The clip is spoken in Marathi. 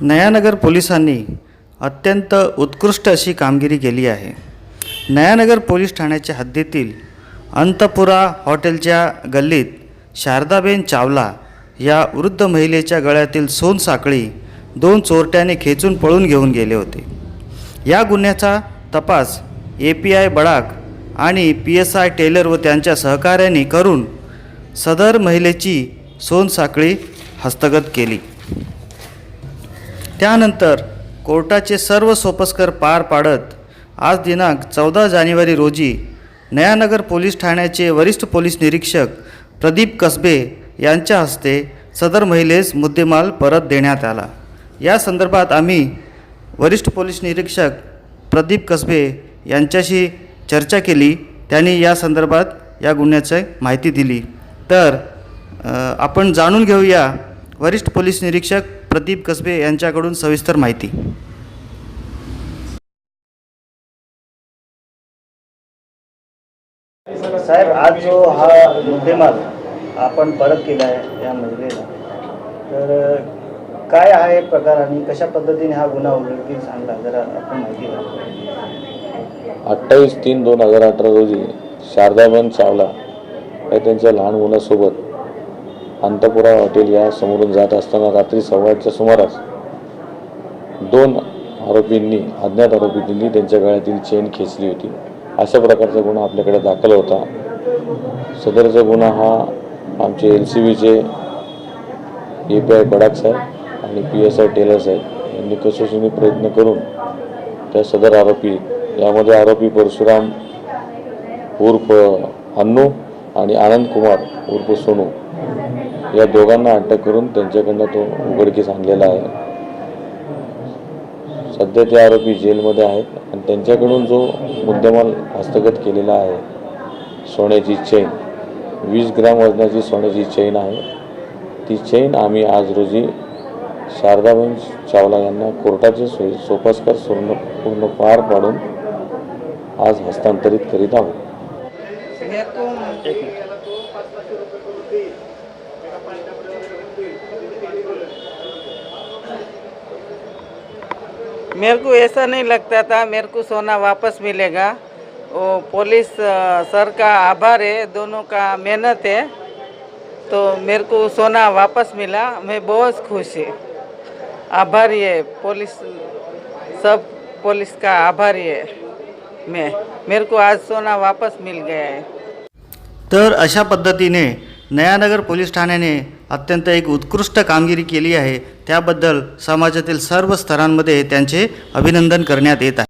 नयानगर पोलिसांनी अत्यंत उत्कृष्ट अशी कामगिरी केली आहे. नयानगर पोलीस ठाण्याच्या हद्दीतील अंतपुरा हॉटेलच्या गल्लीत शारदाबेन चावला या वृद्ध महिलेच्या गळ्यातील सोनसाखळी दोन चोरट्याने खेचून पळून घेऊन गेले होते. या गुन्ह्याचा तपास ए पी आय बडाक आणि पी एस आय टेलर व त्यांच्या सहकाऱ्यांनी करून सदर महिलेची सोनसाखळी हस्तगत केली. त्यानंतर कोर्टाचे सर्व सोपस्कर पार पाडत आज दिनांक चौदा जानेवारी रोजी नयानगर पोलीस ठाण्याचे वरिष्ठ पोलीस निरीक्षक प्रदीप कसबे यांच्या हस्ते सदर महिलेस मुद्देमाल परत देण्यात आला. या संदर्भात आम्ही वरिष्ठ पोलीस निरीक्षक प्रदीप कसबे यांच्याशी चर्चा केली. त्यांनी या संदर्भात या गुन्ह्याची माहिती दिली. तर आपण जाणून घेऊया वरिष्ठ पोलीस निरीक्षक प्रदीप कसबे यांच्याकडून सविस्तर माहिती. साहेब आज जो हा मुद्देमाल आपण परत केला आहे या महिलेला तर काय आहे प्रकार आणि कशा पद्धतीने हा गुन्हा उघडकीस आणला? जरा आपण माहिती अठ्ठावीस तीन दोन हजार अठरा रोजी शारदाबेन चावला या त्यांच्या लहान मुलासोबत अंतपुरा हॉटेल या समोरून जात असताना रात्री सव्वाच्या सुमारास दोन आरोपींनी अज्ञात आरोपींनी त्यांच्या गळ्यातील चेन खेचली होती. अशा प्रकारचा गुन्हा आपल्याकडे दाखल होता. सदरचा गुन्हा हा आमचे एल सी बीचे ए पी आय बडाक साहेब आणि पी एस आय टेलर साहेब यांनी कसोशीने प्रयत्न करून त्या सदर आरोपी यामध्ये आरोपी परशुराम उर्फ अन्नू आणि आनंद कुमार उर्फ सोनू या दोघांना अटक करून त्यांच्याकडनं तो उघडकीस आणलेला आहे. सध्या ते आरोपी जेलमध्ये आहेत आणि त्यांच्याकडून जो मुद्देमाल हस्तगत केलेला आहे सोन्याची चैन वीस ग्रॅम वजनाची सोन्याची चैन आहे. ती चैन आम्ही आज रोजी शारदाबेन चावला यांना कोर्टाचे सोयी सोपस्कर पूर्ण पूर्ण पार पाडून आज हस्तांतरित करीत आहोत. मेरे को ऐसा नहीं लगता था मेरे को सोना वापस मिलेगा। वो पुलिस सर का आभार है दोनों का मेहनत है। तो मेरे को सोना वापस मिला मैं बहुत खुश है। आभारी है पुलिस सब पुलिस का आभारी है। मैं मेरे को आज सोना वापस मिल गया है। तर अशा पद्धतीने नयानगर पोलीस ठाण्याने अत्यंत एक उत्कृष्ट कामगिरी केली आहे. त्याबद्दल समाजातील सर्व स्तरांमध्ये त्यांचे अभिनंदन करण्यात येत आहे.